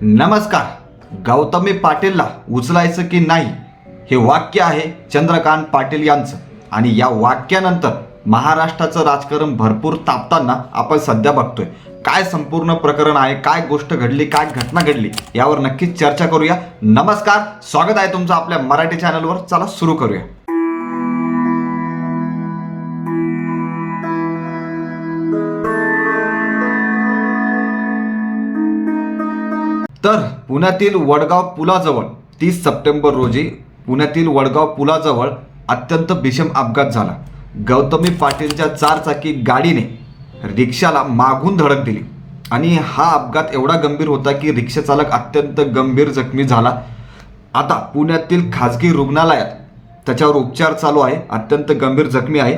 नमस्कार. गौतमी पाटीलला उचलायचं की नाही हे वाक्य आहे चंद्रकांत पाटील यांचं. आणि या वाक्यानंतर महाराष्ट्राचं राजकारण भरपूर तापताना आपण सध्या बघतोय. काय संपूर्ण प्रकरण आहे काय गोष्ट घडली काय घटना घडली यावर नक्कीच चर्चा करूया. नमस्कार. स्वागत आहे तुमचं आपल्या मराठी चॅनलवर चला सुरू करूया. तर पुण्यातील वडगाव पुलाजवळ तीस सप्टेंबर रोजी पुण्यातील वडगाव पुलाजवळ अत्यंत भीषण अपघात झाला. गौतमी पाटीलच्या चारचाकी गाडीने रिक्षाला मागून धडक दिली आणि हा अपघात एवढा गंभीर होता की रिक्षाचालक अत्यंत गंभीर जखमी झाला. आता पुण्यातील खाजगी रुग्णालयात त्याच्यावर उपचार चालू आहे अत्यंत गंभीर जखमी आहे.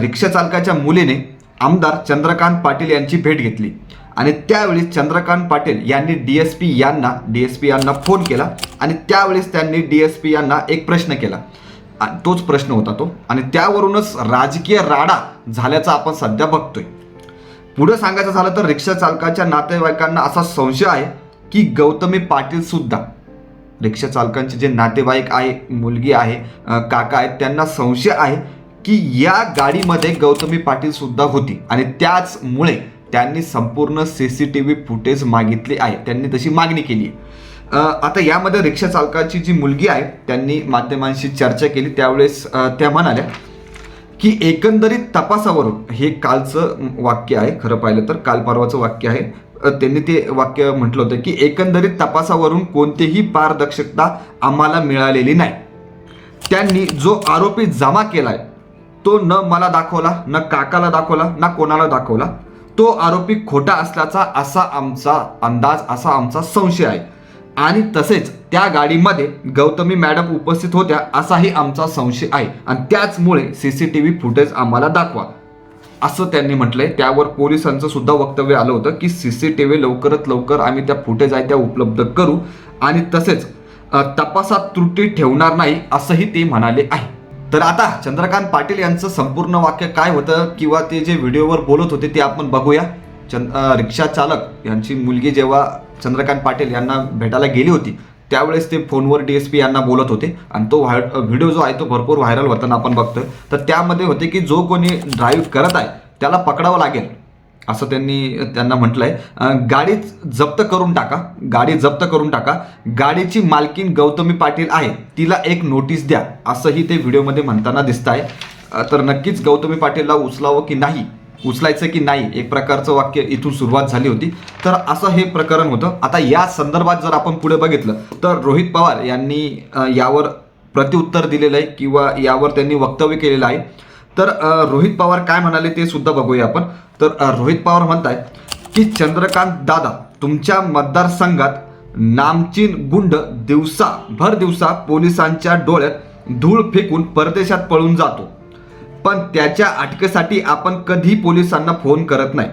रिक्षाचालकाच्या मुलीने आमदार चंद्रकांत पाटील यांची भेट घेतली. आणि त्यावेळी चंद्रकांत पाटील यांनी डी एस पी यांना डी एस पी यांना फोन केला आणि त्यावेळेस त्यांनी डी एस पी यांना एक प्रश्न केला. तोच प्रश्न होता तो. आणि त्यावरूनच राजकीय राडा झाल्याचा आपण सध्या बघतोय. पुढे सांगायचं झालं तर रिक्षा चालकाच्या नातेवाईकांना असा संशय आहे की गौतमी पाटील सुद्धा रिक्षा चालकांचे जे नातेवाईक आहे मुलगी आहे काका आहेत त्यांना संशय आहे की या गाडीमध्ये गौतमी पाटील सुद्धा होती. आणि त्याचमुळे त्यांनी संपूर्ण C C T V footage मागितले आहे. त्यांनी तशी मागणी केली आता यामध्ये रिक्षा चालकाची जी मुलगी आहे त्यांनी माध्यमांशी चर्चा केली. त्यावेळेस त्या म्हणाल्या की एकंदरीत तपासावरून हे कालचं वाक्य आहे खरं पाहिलं तर काल परवाचं वाक्य आहे. त्यांनी ते वाक्य म्हटलं होतं की एकंदरीत तपासावरून कोणतीही पारदर्शकता आम्हाला मिळालेली नाही. त्यांनी जो आरोपी जमा केलाय तो न मला दाखवला न काकाला दाखवला ना कोणाला दाखवला तो आरोपी खोटा असल्याचा असा आमचा अंदाज असा आमचा संशय आहे. आणि तसेच त्या गाडीमध्ये गौतमी मॅडम उपस्थित होत्या असाही आमचा संशय आहे. आणि त्याचमुळे C C T V footage आम्हाला दाखवा. असं त्यांनी म्हटलंय. त्यावर पोलिसांचं सुद्धा वक्तव्य आलं होतं की सी सी टी व्ही लवकरात लवकर आम्ही त्या फुटेज आहे त्या उपलब्ध करू. आणि तसेच तपासात त्रुटी ठेवणार नाही असंही ते म्हणाले आहे. तर आता चंद्रकांत पाटील यांचं संपूर्ण वाक्य काय होतं किंवा ते जे व्हिडिओवर बोलत होते ते आपण बघूया. चंद रिक्षा चालक यांची मुलगी जेव्हा चंद्रकांत पाटील यांना भेटायला गेली होती त्यावेळेस ते फोनवर डी एस पी यांना बोलत होते आणि तो व्हाय व्हिडिओ जो आहे तो भरपूर व्हायरल होताना आपण बघतोय. तर त्यामध्ये होते की जो कोणी ड्राईव्ह करत आहे त्याला पकडावं लागेल. असं त्यांनी त्यांना म्हटलंय. आहे गाडी जप्त करून टाका. गाडी जप्त करून टाका. गाडीची मालकीन गौतमी पाटील आहे. तिला एक नोटीस द्या. असंही ते व्हिडिओमध्ये म्हणताना दिसत आहे तर नक्कीच गौतमी पाटीलला उचलावं की नाही? उचलायचं की नाही? एक प्रकारचं वाक्य इथून सुरुवात झाली होती. तर असं हे प्रकरण होतं. आता या संदर्भात जर आपण पुढे बघितलं तर रोहित पवार यांनी यावर प्रत्युत्तर दिलेलं आहे किंवा यावर त्यांनी वक्तव्य केलेलं आहे. तर रोहित पवार काय म्हणाले ते सुद्धा बघूया आपण. तर रोहित पवार म्हणताय की चंद्रकांत दादा तुमच्या मतदारसंघात नामचीन गुंड दिवसा भर दिवसा पोलिसांच्या डोळ्यात धूळ फेकून परदेशात पळून जातो. पण त्याच्या अटकेसाठी आपण कधी पोलिसांना फोन करत नाही.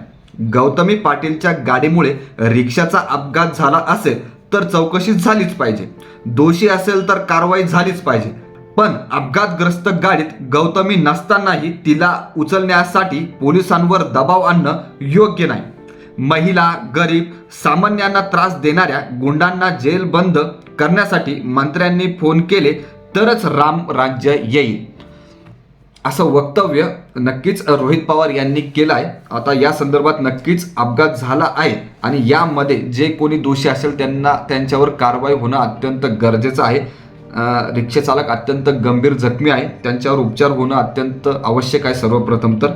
गौतमी पाटीलच्या गाडीमुळे रिक्षाचा अपघात झाला असेल तर चौकशी झालीच पाहिजे. दोषी असेल तर कारवाई झालीच पाहिजे. पण अपघातग्रस्त गाडीत गौतमी नसतानाही तिला उचलण्यासाठी पोलिसांवर दबाव आणणं योग्य नाही. महिला गरीब सामान्यांना त्रास देणाऱ्या गुंडांना जेल बंद करण्यासाठी मंत्र्यांनी फोन केले तरच राम राज्य येईल. असं वक्तव्य नक्कीच रोहित पवार यांनी केलं आहे आता या संदर्भात नक्कीच अपघात झाला आहे आणि यामध्ये जे कोणी दोषी असेल त्यांना त्यांच्यावर कारवाई होणं अत्यंत गरजेचं आहे. रिक्षाचालक अत्यंत गंभीर जखमी आहे त्यांच्यावर उपचार होणं अत्यंत आवश्यक आहे सर्वप्रथम तर.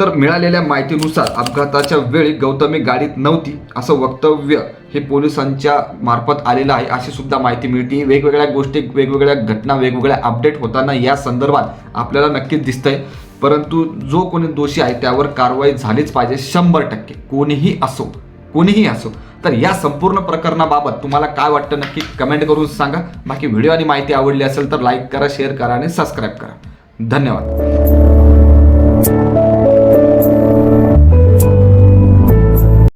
तर मिळालेल्या माहितीनुसार अपघाताच्या वेळी गौतमी गाडीत नव्हती असं वक्तव्य हे पोलिसांच्या मार्फत आलेलं आहे अशी सुद्धा माहिती मिळते. वेगवेगळ्या गोष्टी वेगवेगळ्या घटना वेगवेगळ्या अपडेट होताना या संदर्भात आपल्याला नक्कीच दिसतंय. परंतु जो कोणी दोषी आहे त्यावर कारवाई झालीच पाहिजे शंभर टक्के. कोणीही असो कोणीही असो तर या संपूर्ण प्रकरणाबाबत तुम्हाला काय वाटतं नक्की कमेंट करून सांगा. बाकी व्हिडिओ आणि माहिती आवडली असेल तर लाईक करा शेअर करा आणि सबस्क्राईब करा. धन्यवाद.